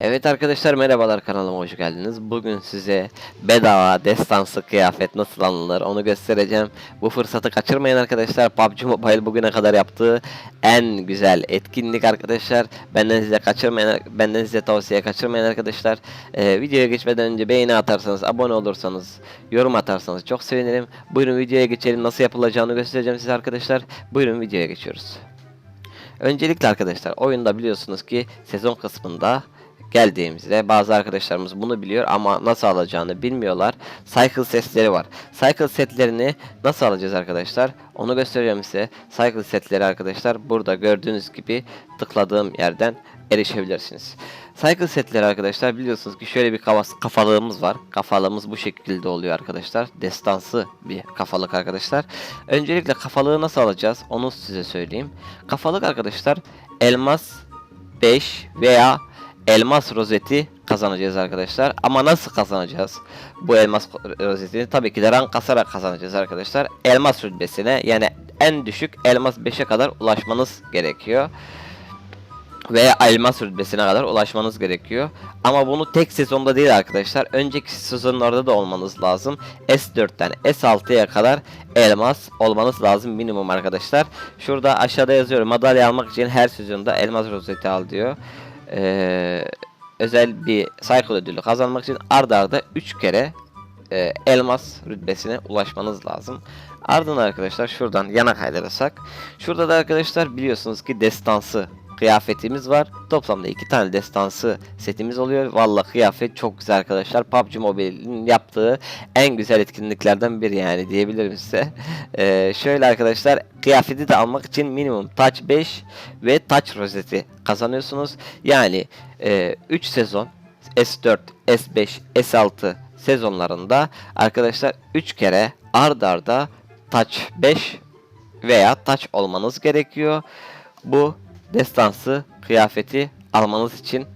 Evet arkadaşlar merhabalar kanalıma hoş geldiniz. Bugün size bedava destansı kıyafet nasıl alınır onu göstereceğim. Bu fırsatı kaçırmayın arkadaşlar. PUBG Mobile bugüne kadar yaptığı en güzel etkinlik arkadaşlar. Benden size kaçırmayın, benden size tavsiye kaçırmayın arkadaşlar. Ee, videoya geçmeden önce beğeni atarsanız, abone olursanız, yorum atarsanız çok sevinirim. Buyurun videoya geçelim. Nasıl yapılacağını göstereceğim size arkadaşlar. Buyurun videoya geçiyoruz. Öncelikle arkadaşlar oyunda biliyorsunuz ki sezon kısmında geldiğimizde bazı arkadaşlarımız bunu biliyor ama nasıl alacağını bilmiyorlar. Cycle setleri var. Cycle setlerini nasıl alacağız arkadaşlar? Onu göstereceğim size. Cycle setleri arkadaşlar burada gördüğünüz gibi tıkladığım yerden erişebilirsiniz. Cycle setleri arkadaşlar biliyorsunuz ki şöyle bir kafalığımız var. Kafalığımız bu şekilde oluyor arkadaşlar. Destansı bir kafalık arkadaşlar. Öncelikle kafalığı nasıl alacağız onu size söyleyeyim. Kafalık arkadaşlar elmas 5 veya elmas rozeti kazanacağız arkadaşlar. Ama nasıl kazanacağız bu elmas rozetini? Tabii ki de rank kasarak kazanacağız arkadaşlar. Elmas rütbesine yani en düşük elmas 5'e kadar ulaşmanız gerekiyor. Veya elmas rütbesine kadar ulaşmanız gerekiyor. Ama bunu tek sezonda değil arkadaşlar. Önceki sezonlarda da olmanız lazım. S4'ten S6'ya kadar elmas olmanız lazım minimum arkadaşlar. Şurada aşağıda yazıyor. Madalya almak için her sezonda elmas rozeti al diyor. Ee, özel bir cycle ödülü kazanmak için arda arda 3 kere e, elmas rütbesine ulaşmanız lazım. Ardından arkadaşlar şuradan yana kaydırırsak. Şurada da arkadaşlar biliyorsunuz ki destansı kıyafetimiz var. Toplamda iki tane destansı setimiz oluyor. Valla kıyafet çok güzel arkadaşlar. PUBG Mobile'in yaptığı en güzel etkinliklerden biri yani diyebilirim size. Ee, şöyle arkadaşlar kıyafeti de almak için minimum touch 5 ve touch rozeti kazanıyorsunuz. Yani 3 sezon S4, S5, S6 sezonlarında arkadaşlar 3 kere ard arda touch 5 veya touch olmanız gerekiyor. Bu destansı kıyafeti almanız için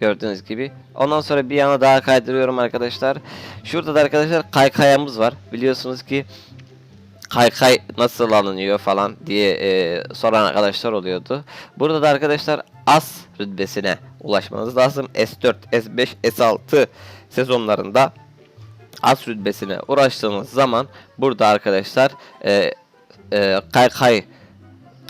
gördüğünüz gibi. Ondan sonra bir yana daha kaydırıyorum arkadaşlar. Şurada da arkadaşlar kaykayamız var. Biliyorsunuz ki kaykay nasıl alınıyor falan diye e, soran arkadaşlar oluyordu. Burada da arkadaşlar as rütbesine ulaşmanız lazım. S4, S5, S6 sezonlarında as rütbesine uğraştığınız zaman burada arkadaşlar e, e, kaykay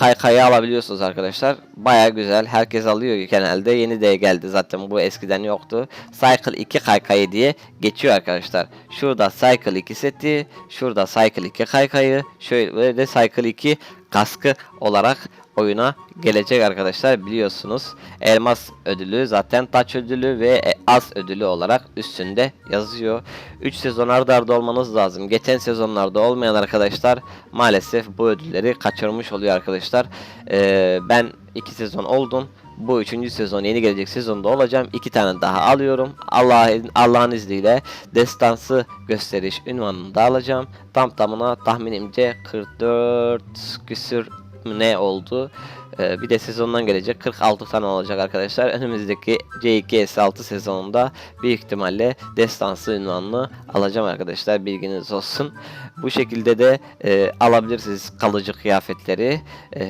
kaykayı alabiliyorsunuz arkadaşlar. Baya güzel. Herkes alıyor genelde. Yeni de geldi zaten. Bu eskiden yoktu. Cycle 2 kaykayı diye geçiyor arkadaşlar. Şurada Cycle 2 seti. Şurada Cycle 2 kaykayı. Şöyle de Cycle 2 kaskı olarak oyuna gelecek arkadaşlar biliyorsunuz. Elmas ödülü zaten taç ödülü ve e, az ödülü olarak üstünde yazıyor. 3 sezon arda arda olmanız lazım. Geçen sezonlarda olmayan arkadaşlar maalesef bu ödülleri kaçırmış oluyor arkadaşlar. Ee, ben 2 sezon oldum. Bu üçüncü sezon yeni gelecek sezonda olacağım. iki tane daha alıyorum. Allah'ın Allah'ın izniyle destansı gösteriş ünvanını da alacağım. Tam tamına tahminimce 44 küsür ne oldu? Ee, bir de sezondan gelecek 46 tane olacak arkadaşlar. Önümüzdeki C2S6 sezonunda büyük ihtimalle destansı ünvanını alacağım arkadaşlar. Bilginiz olsun. Bu şekilde de e, alabilirsiniz kalıcı kıyafetleri. E,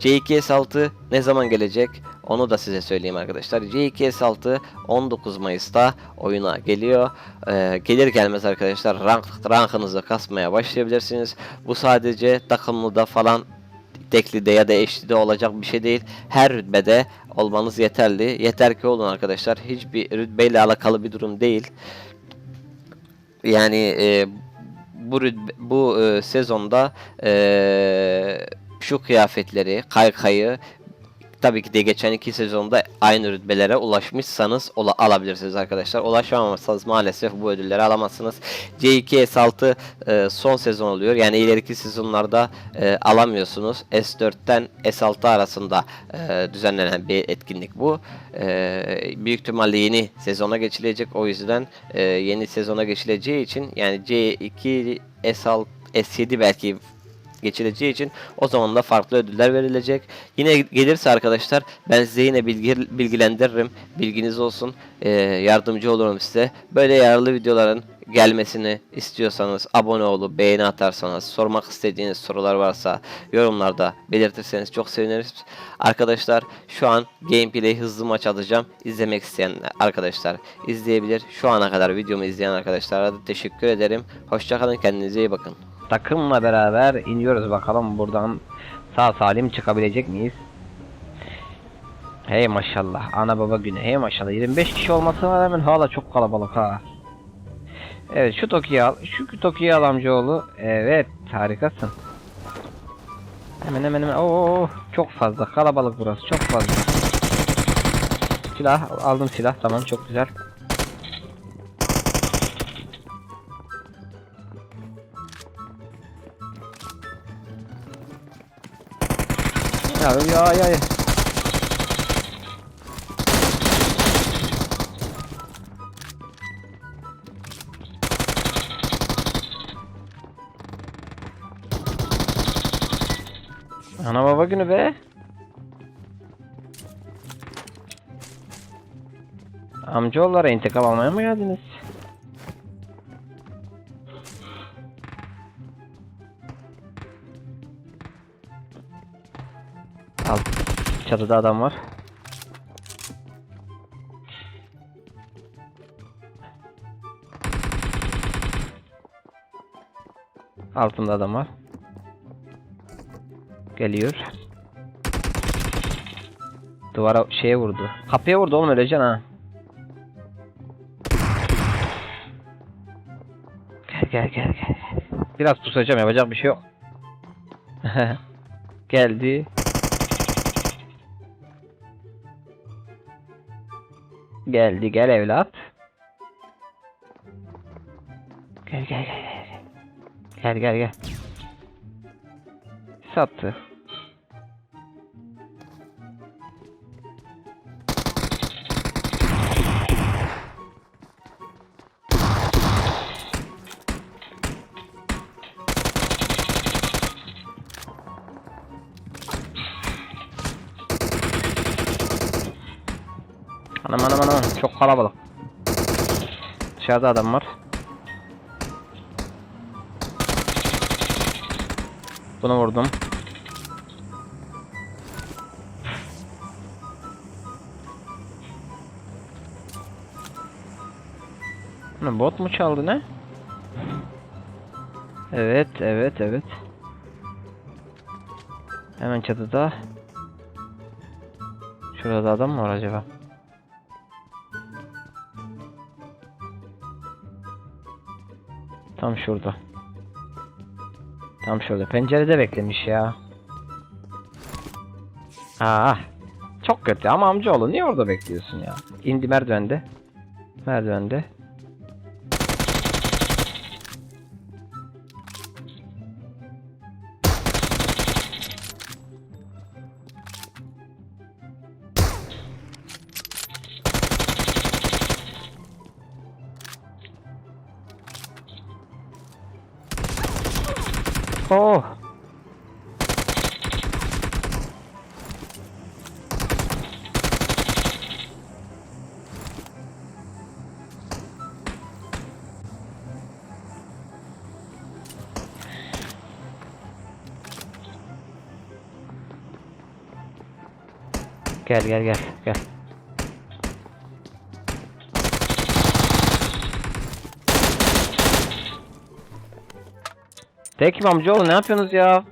C2S6 ne zaman gelecek? Onu da size söyleyeyim arkadaşlar. C2S6 19 Mayıs'ta oyuna geliyor. Ee, gelir gelmez arkadaşlar rank, rankınızı kasmaya başlayabilirsiniz. Bu sadece takımlıda falan tekli de ya da eşli de olacak bir şey değil. Her rütbede olmanız yeterli. Yeter ki olun arkadaşlar. Hiçbir rütbeyle alakalı bir durum değil. Yani e, bu rütbe, bu e, sezonda e, şu kıyafetleri, kaykayı tabii ki de geçen iki sezonda aynı rütbelere ulaşmışsanız ola, alabilirsiniz arkadaşlar. Ulaşamazsanız maalesef bu ödülleri alamazsınız. C2S6 e, son sezon oluyor. Yani ileriki sezonlarda e, alamıyorsunuz. S4'ten S6 arasında e, düzenlenen bir etkinlik bu. E, büyük ihtimalle yeni sezona geçilecek. O yüzden e, yeni sezona geçileceği için yani C2 S6 S7 belki geçileceği için o zaman da farklı ödüller verilecek. Yine gelirse arkadaşlar ben size yine bilgi, bilgilendiririm. Bilginiz olsun. Ee, yardımcı olurum size. Böyle yararlı videoların gelmesini istiyorsanız abone olup beğeni atarsanız sormak istediğiniz sorular varsa yorumlarda belirtirseniz çok seviniriz. Arkadaşlar şu an gameplay hızlı maç atacağım. İzlemek isteyen arkadaşlar izleyebilir. Şu ana kadar videomu izleyen arkadaşlara da teşekkür ederim. Hoşçakalın kendinize iyi bakın. Takımla beraber iniyoruz bakalım buradan sağ salim çıkabilecek miyiz? Hey maşallah ana baba günü hey maşallah 25 kişi olmasına rağmen hala çok kalabalık ha. Evet şu Toki'yi al şu Toki'yi al amcaoğlu evet harikasın. Hemen hemen hemen oo çok fazla kalabalık burası çok fazla. Silah aldım silah tamam çok güzel. Ya ya ya. Ana baba günü be. Amcaoğullara intikam almaya mı geldiniz? Al. Çatıda adam var. Altında adam var. Geliyor. Duvara şeye vurdu. Kapıya vurdu oğlum öleceksin ha. Gel gel gel gel. Biraz pusacağım yapacak bir şey yok. Geldi. Geldi gel evlat. Gel gel gel gel. Gel gel. Sattı. Kalabalık. Dışarıda adam var. Bunu vurdum. Ne bot mu çaldı ne? Evet, evet, evet. Hemen çatıda. Şurada adam mı var acaba? Tam şurada. Tam şurada. Pencerede beklemiş ya. Aa, çok kötü ama amcaoğlu niye orada bekliyorsun ya? İndi merdivende. Merdivende. Oh. Gel gel gel gel. Tek amcaoğlu ne yapıyorsunuz ya?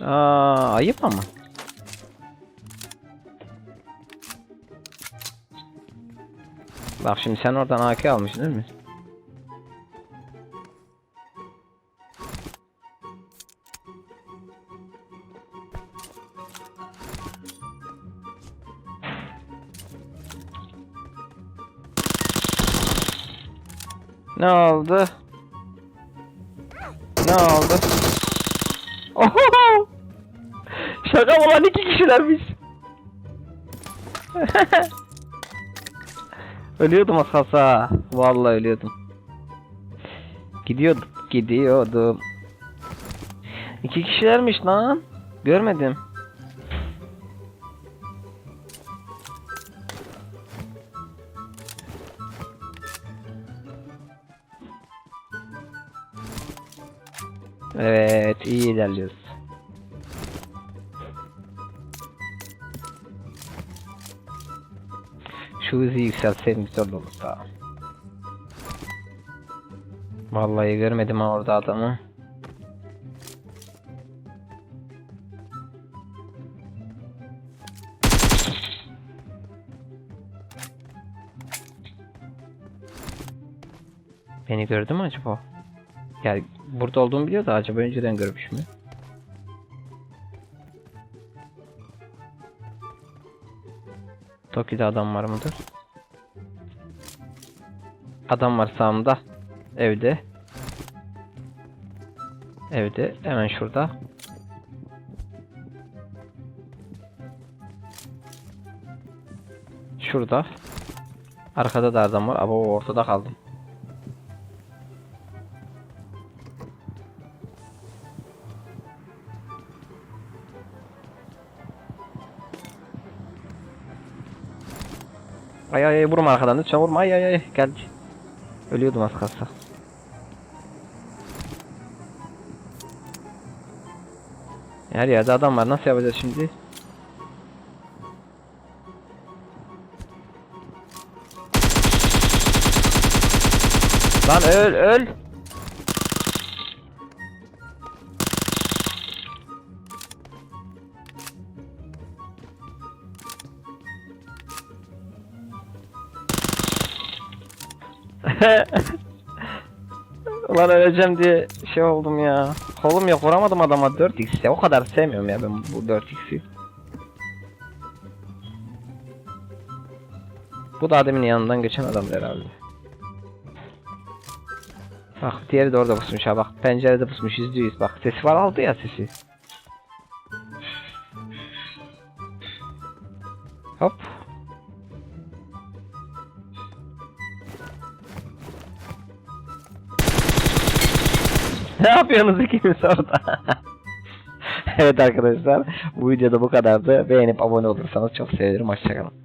Aa, ayıp ama. Bak şimdi sen oradan AK almışsın değil mi? Ne oldu? Ne oldu? Oho! Şaka mı lan iki kişilermiş. ölüyordum az kalsa. Vallahi ölüyordum. Gidiyordum. Gidiyordum. İki kişilermiş lan. Görmedim. İlerliyoruz. Şu hızı yükseltseydim güzel olur da. Vallahi görmedim orada adamı. Beni gördü mü acaba? Yani burada olduğumu biliyor da acaba önceden görmüş mü? Toki'de adam var mıdır? Adam var sağımda. Evde. Evde. Hemen şurada. Şurada. Arkada da adam var. Ama ortada kaldım. Ay ay ay vurma arkadan lütfen vurma ay ay ay geldi. Ölüyordum az kalsa. Her yerde adam var nasıl yapacağız şimdi? Lan öl öl. Ulan öleceğim diye şey oldum ya. Kolum yok vuramadım adama 4x ya. O kadar sevmiyorum ya ben bu 4x'i. Bu da adamın yanından geçen adam herhalde. Bak diğeri de orada pusmuş ha bak. Pencerede pusmuş izliyoruz bak. Sesi var aldı ya sesi. Hop. Ne yapıyorsunuz ikimiz orada? evet arkadaşlar bu videoda bu kadardı. Beğenip abone olursanız çok sevinirim. Hoşçakalın.